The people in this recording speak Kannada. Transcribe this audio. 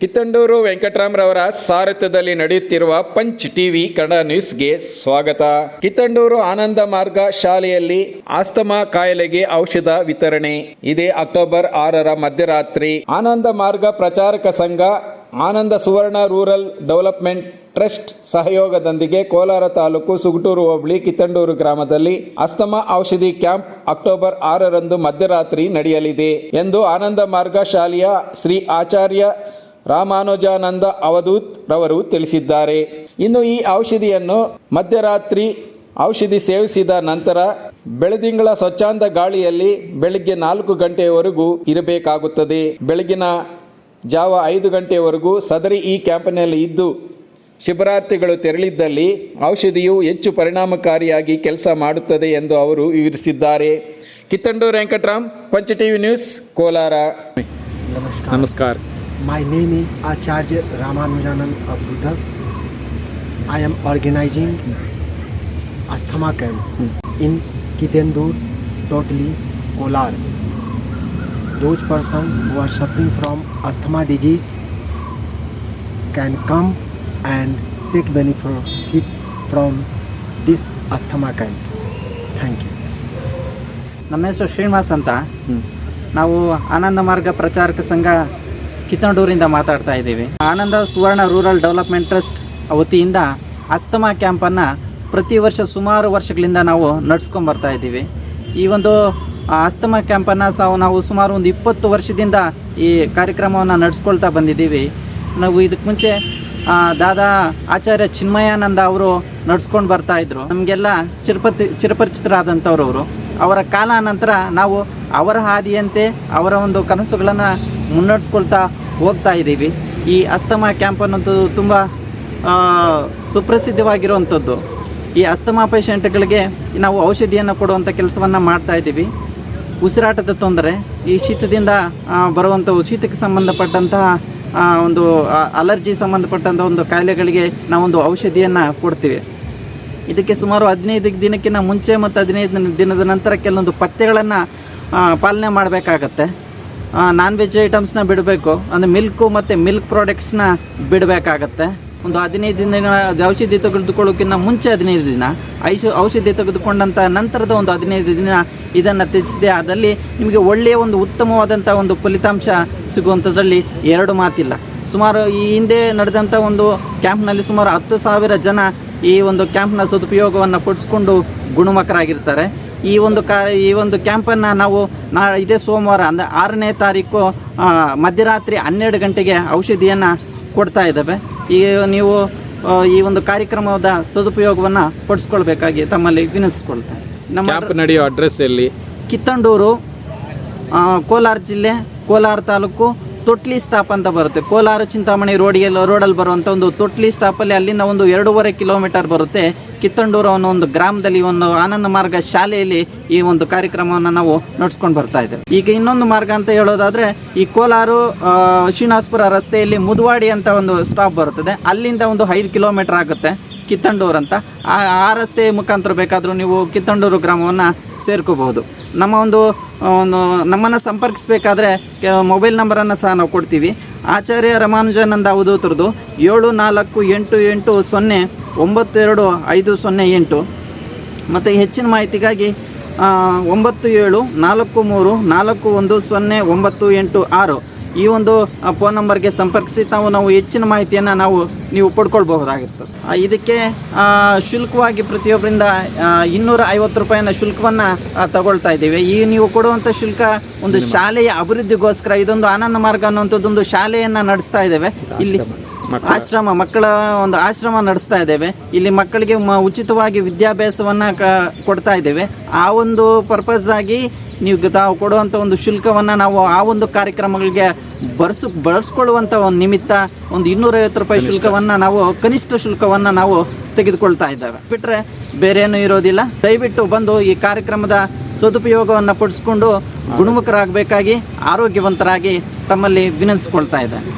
ಕಿತ್ತಂಡೂರು ವೆಂಕಟರಾಮ್ರವರ ಸಾರಥ್ಯದಲ್ಲಿ ನಡೆಯುತ್ತಿರುವ ಪಂಚ್ ಟಿವಿ ಕನ್ನಡ ನ್ಯೂಸ್ಗೆ ಸ್ವಾಗತ. ಕಿತ್ತಂಡೂರು ಆನಂದ ಮಾರ್ಗ ಶಾಲೆಯಲ್ಲಿ ಆಸ್ತಮಾ ಕಾಯಿಲೆಗೆ ಔಷಧ ವಿತರಣೆ. ಇದೇ ಅಕ್ಟೋಬರ್ ಆರರ ಮಧ್ಯರಾತ್ರಿ Ananda Marga Pracharak Sangh, Ananda Suvarna rural development trust ಸಹಯೋಗದೊಂದಿಗೆ ಕೋಲಾರ ತಾಲೂಕು ಸುಗಟೂರು ಹೋಬಳಿ ಕಿತ್ತಂಡೂರು ಗ್ರಾಮದಲ್ಲಿ ಅಸ್ತಮಾ ಔಷಧಿ ಕ್ಯಾಂಪ್ ಅಕ್ಟೋಬರ್ ಆರರಂದು ಮಧ್ಯರಾತ್ರಿ ನಡೆಯಲಿದೆ ಎಂದು ಆನಂದ ಮಾರ್ಗ ಶಾಲೆಯ ಶ್ರೀ ಆಚಾರ್ಯ ರಾಮಾನುಜಾನಂದ ಅವಧೂತ್ ರವರು ತಿಳಿಸಿದ್ದಾರೆ. ಇನ್ನು ಈ ಔಷಧಿಯನ್ನು ಮಧ್ಯರಾತ್ರಿ ಔಷಧಿ ಸೇವಿಸಿದ ನಂತರ ಬೆಳದಿಂಗಳ ಸ್ವಚ್ಛಾಂದ ಗಾಳಿಯಲ್ಲಿ ಬೆಳಗ್ಗೆ ನಾಲ್ಕು ಗಂಟೆಯವರೆಗೂ ಇರಬೇಕಾಗುತ್ತದೆ. ಬೆಳಗಿನ ಜಾವ ಐದು ಗಂಟೆಯವರೆಗೂ ಸದರಿ ಈ ಕ್ಯಾಂಪಿನಲ್ಲಿ ಇದ್ದು ಶಿಬಿರಾರ್ಥಿಗಳು ತೆರಳಿದ್ದಲ್ಲಿ ಔಷಧಿಯು ಹೆಚ್ಚು ಪರಿಣಾಮಕಾರಿಯಾಗಿ ಕೆಲಸ ಮಾಡುತ್ತದೆ ಎಂದು ಅವರು ವಿವರಿಸಿದ್ದಾರೆ. ಕಿತ್ತಂಡೂರು ವೆಂಕಟರಾಮ್ ಪಂಚ ಟಿವಿ ನ್ಯೂಸ್ ಕೋಲಾರ. ನಮಸ್ಕಾರ. My name is Acharya Ramanujanand Abdudha. I am organizing asthma camp in Kidendur, totally Kolar. Those persons who are suffering from asthma disease can come and take benefit from this asthma camp. Thank you. ನಮ್ಮ ಹೆಸರು ಶ್ರೀನಿವಾಸ್ ಅಂತ ನಾವು ಆನಂದ ಮಾರ್ಗ ಪ್ರಚಾರಕ ಸಂಘ ಕಿತ್ತಂಡೂರಿಂದ ಮಾತಾಡ್ತಾ ಇದ್ದೀವಿ. Ananda Suvarna rural development trust ವತಿಯಿಂದ ಅಸ್ತಮಾ ಕ್ಯಾಂಪನ್ನು ಪ್ರತಿ ವರ್ಷ ಸುಮಾರು ವರ್ಷಗಳಿಂದ ನಾವು ನಡೆಸ್ಕೊಂಬರ್ತಾ ಇದ್ದೀವಿ. ಈ ಒಂದು ಅಸ್ತಮಾ ಕ್ಯಾಂಪನ್ನು ಸಹ ನಾವು ಸುಮಾರು ಒಂದು ಇಪ್ಪತ್ತು ವರ್ಷದಿಂದ ಈ ಕಾರ್ಯಕ್ರಮವನ್ನು ನಡೆಸ್ಕೊಳ್ತಾ ಬಂದಿದ್ದೀವಿ. ನಾವು ಇದಕ್ಕೆ ಮುಂಚೆ ದಾದಾ ಆಚಾರ್ಯ ಚಿನ್ಮಯಾನಂದ ಅವರು ನಡ್ಸ್ಕೊಂಡು ಬರ್ತಾಯಿದ್ರು ನಮಗೆಲ್ಲ ಚಿರಪತಿ, ಚಿರಪರಿಚಿತರಾದಂಥವ್ರು ಅವರು. ಅವರ ಕಾಲಾನಂತರ ನಾವು ಅವರ ಹಾದಿಯಂತೆ ಅವರ ಒಂದು ಕನಸುಗಳನ್ನು ಮುನ್ನಡೆಸ್ಕೊಳ್ತಾ ಹೋಗ್ತಾ ಇದ್ದೀವಿ. ಈ ಅಸ್ತಮಾ ಕ್ಯಾಂಪ್ ಅನ್ನೋದು ತುಂಬ ಸುಪ್ರಸಿದ್ಧವಾಗಿರುವಂಥದ್ದು. ಈ ಅಸ್ತಮಾ ಪೇಷಂಟ್ಗಳಿಗೆ ನಾವು ಔಷಧಿಯನ್ನು ಕೊಡುವಂಥ ಕೆಲಸವನ್ನು ಮಾಡ್ತಾ ಇದ್ದೀವಿ. ಉಸಿರಾಟದ ತೊಂದರೆ, ಈ ಶೀತದಿಂದ ಬರುವಂಥ ಬರುವಂಥವು ಶೀತಕ್ಕೆ ಸಂಬಂಧಪಟ್ಟಂತಹ ಒಂದು ಅಲರ್ಜಿ ಸಂಬಂಧಪಟ್ಟಂಥ ಒಂದು ಕಾಯಿಲೆಗಳಿಗೆ ನಾವೊಂದು ಔಷಧಿಯನ್ನು ಕೊಡ್ತೀವಿ. ಇದಕ್ಕೆ ಸುಮಾರು ಹದಿನೈದು ದಿನಕ್ಕಿಂತ ಮುಂಚೆ ಮತ್ತು ಹದಿನೈದು ದಿನದ ನಂತರ ಕೆಲವೊಂದು ಪಥ್ಯಗಳನ್ನು ಪಾಲನೆ ಮಾಡಬೇಕಾಗತ್ತೆ. ನಾನ್ ವೆಜ್ ಐಟಮ್ಸ್ನ ಬಿಡಬೇಕು. ಅಂದರೆ ಮಿಲ್ಕು ಮತ್ತು ಮಿಲ್ಕ್ ಪ್ರಾಡಕ್ಟ್ಸ್ನ ಬಿಡಬೇಕಾಗತ್ತೆ. ಒಂದು ಹದಿನೈದು ದಿನಗಳ ಔಷಧಿ ತೆಗೆದುಕೊಳ್ಳೋಕ್ಕಿಂತ ಮುಂಚೆ ಹದಿನೈದು ದಿನ. ಐಸು, ಔಷಧಿ ತೆಗೆದುಕೊಂಡಂಥ ನಂತರದ ಒಂದು ಹದಿನೈದು ದಿನ ಇದನ್ನು ತ್ಯಜಿಸಿದೆ ಆದಲ್ಲಿ ನಿಮಗೆ ಒಳ್ಳೆಯ ಒಂದು ಉತ್ತಮವಾದಂಥ ಒಂದು ಫಲಿತಾಂಶ ಸಿಗುವಂಥದ್ರಲ್ಲಿ ಎರಡು ಮಾತಿಲ್ಲ. ಸುಮಾರು ಈ ಹಿಂದೆ ನಡೆದಂಥ ಒಂದು ಕ್ಯಾಂಪ್ನಲ್ಲಿ ಸುಮಾರು ಹತ್ತು ಸಾವಿರ ಜನ ಈ ಒಂದು ಕ್ಯಾಂಪ್ನ ಸದುಪಯೋಗವನ್ನು ಪಡಿಸ್ಕೊಂಡು ಗುಣಮುಖರಾಗಿರ್ತಾರೆ. ಈ ಒಂದು ಕಾ ಈ ಒಂದು ಕ್ಯಾಂಪನ್ನು ನಾವು ನಾ ಇದೇ ಸೋಮವಾರ ಅಂದರೆ ಆರನೇ ತಾರೀಕು ಮಧ್ಯರಾತ್ರಿ ಹನ್ನೆರಡು ಗಂಟೆಗೆ ಔಷಧಿಯನ್ನು ಕೊಡ್ತಾ ಇದ್ದಾವೆ. ಈ ನೀವು ಈ ಒಂದು ಕಾರ್ಯಕ್ರಮದ ಸದುಪಯೋಗವನ್ನು ಪಡಿಸ್ಕೊಳ್ಬೇಕಾಗಿ ತಮ್ಮಲ್ಲಿ ವಿನಿಸ್ಕೊಳ್ತೇನೆ ನಮ್ಮ ನಡೆಯೋ ಅಡ್ರೆಸ್ ಎಲ್ಲಿ? ಕಿತ್ತಂಡೂರು ಕೋಲಾರ ಜಿಲ್ಲೆ ಕೋಲಾರ ತಾಲೂಕು ತೊಟ್ಲಿ ಸ್ಟಾಪ್ ಅಂತ ಬರುತ್ತೆ. ಕೋಲಾರ, ಚಿಂತಾಮಣಿ ರೋಡಿಗೆ ರೋಡಲ್ಲಿ ಬರುವಂಥ ಒಂದು ತೊಟ್ಲಿ ಸ್ಟಾಪಲ್ಲಿ ಅಲ್ಲಿಂದ ಒಂದು ಎರಡೂವರೆ ಕಿಲೋಮೀಟರ್ ಬರುತ್ತೆ. ಕಿತ್ತಂಡೂರು ಅನ್ನೋ ಒಂದು ಗ್ರಾಮದಲ್ಲಿ ಒಂದು ಆನಂದ ಮಾರ್ಗ ಶಾಲೆಯಲ್ಲಿ ಈ ಒಂದು ಕಾರ್ಯಕ್ರಮವನ್ನು ನಾವು ನಡೆಸ್ಕೊಂಡು ಬರ್ತಾ ಇದ್ದೇವೆ. ಈಗ ಇನ್ನೊಂದು ಮಾರ್ಗ ಅಂತ ಹೇಳೋದಾದರೆ, ಈ ಕೋಲಾರು ಶ್ರೀನಿವಾಸಪುರ ರಸ್ತೆಯಲ್ಲಿ ಮುದುವಾಡಿ ಅಂತ ಒಂದು ಸ್ಟಾಪ್ ಬರುತ್ತದೆ. ಅಲ್ಲಿಂದ ಒಂದು ಐದು ಕಿಲೋಮೀಟರ್ ಆಗುತ್ತೆ. ಕಿತ್ತಂಡೂರು ಅಂತ ಆ ಆ ರಸ್ತೆ ಮುಖಾಂತರ ಬೇಕಾದರೂ ನೀವು ಕಿತ್ತಂಡೂರು ಗ್ರಾಮವನ್ನು ಸೇರ್ಕೋಬಹುದು. ನಮ್ಮ ಒಂದು ಒಂದು, ನಮ್ಮನ್ನು ಸಂಪರ್ಕಿಸಬೇಕಾದ್ರೆ ಮೊಬೈಲ್ ನಂಬರನ್ನು ಸಹ ನಾವು ಕೊಡ್ತೀವಿ. ಆಚಾರ್ಯ ರಮಾನುಜಾನಂದ ಅವಧೂತರದು ಏಳು ನಾಲ್ಕು ಎಂಟು ಎಂಟು ಸೊನ್ನೆ ಒಂಬತ್ತೆರಡು ಐದು ಸೊನ್ನೆ ಎಂಟು. ಮತ್ತು ಹೆಚ್ಚಿನ ಮಾಹಿತಿಗಾಗಿ ಒಂಬತ್ತು ಏಳು ನಾಲ್ಕು ಮೂರು ನಾಲ್ಕು ಒಂದು ಸೊನ್ನೆ ಒಂಬತ್ತು ಎಂಟು ಆರು. ಈ ಒಂದು ಫೋನ್ ನಂಬರ್ಗೆ ಸಂಪರ್ಕಿಸಿ ತಾವು ನಾವು ಹೆಚ್ಚಿನ ಮಾಹಿತಿಯನ್ನು ನಾವು ನೀವು ಪಡ್ಕೊಳ್ಬಹುದಾಗಿರ್ತದೆ ಇದಕ್ಕೆ ಶುಲ್ಕವಾಗಿ ಪ್ರತಿಯೊಬ್ಬರಿಂದ ಇನ್ನೂರ ಐವತ್ತು ರೂಪಾಯಿನ ಶುಲ್ಕವನ್ನು ತಗೊಳ್ತಾ ಇದ್ದೀವಿ. ಈ ನೀವು ಕೊಡುವಂಥ ಶುಲ್ಕ ಒಂದು ಶಾಲೆಯ ಅಭಿವೃದ್ಧಿಗೋಸ್ಕರ ಇದೊಂದು ಆನಂದ ಮಾರ್ಗ ಅನ್ನುವಂಥದ್ದೊಂದು ಶಾಲೆಯನ್ನು ನಡೆಸ್ತಾ ಇದ್ದೇವೆ. ಇಲ್ಲಿ ಆಶ್ರಮ ಮಕ್ಕಳ ಒಂದು ಆಶ್ರಮ ನಡೆಸ್ತಾ ಇದ್ದೇವೆ. ಇಲ್ಲಿ ಮಕ್ಕಳಿಗೆ ಮ- ಉಚಿತವಾಗಿ ವಿದ್ಯಾಭ್ಯಾಸವನ್ನು ಕ ಕೊಡ್ತಾ ಇದ್ದೇವೆ. ಆ ಒಂದು ಪರ್ಪಸ್ ಆಗಿ ನೀವು ತಾವು ಕೊಡುವಂಥ ಒಂದು ಶುಲ್ಕವನ್ನು ನಾವು ಆ ಒಂದು ಕಾರ್ಯಕ್ರಮಗಳಿಗೆ ಬರ್ಸು ಬಳಸ್ಕೊಳ್ಳುವಂಥ ಒಂದು ನಿಮಿತ್ತ ಒಂದು ಇನ್ನೂರೈವತ್ತು ರೂಪಾಯಿ ಶುಲ್ಕವನ್ನು ನಾವು ಕನಿಷ್ಠ ಶುಲ್ಕವನ್ನು ನಾವು ತೆಗೆದುಕೊಳ್ತಾ ಇದ್ದೇವೆ. ಬಿಟ್ಟರೆ ಬೇರೇನೂ ಇರೋದಿಲ್ಲ. ದಯವಿಟ್ಟು ಬಂದು ಈ ಕಾರ್ಯಕ್ರಮದ ಸದುಪಯೋಗವನ್ನು ಪಡಿಸ್ಕೊಂಡು ಗುಣಮುಖರಾಗಬೇಕಾಗಿ ಆರೋಗ್ಯವಂತರಾಗಿ ತಮ್ಮಲ್ಲಿ ವಿನಂತಿಸ್ಕೊಳ್ತಾ ಇದ್ದೇನೆ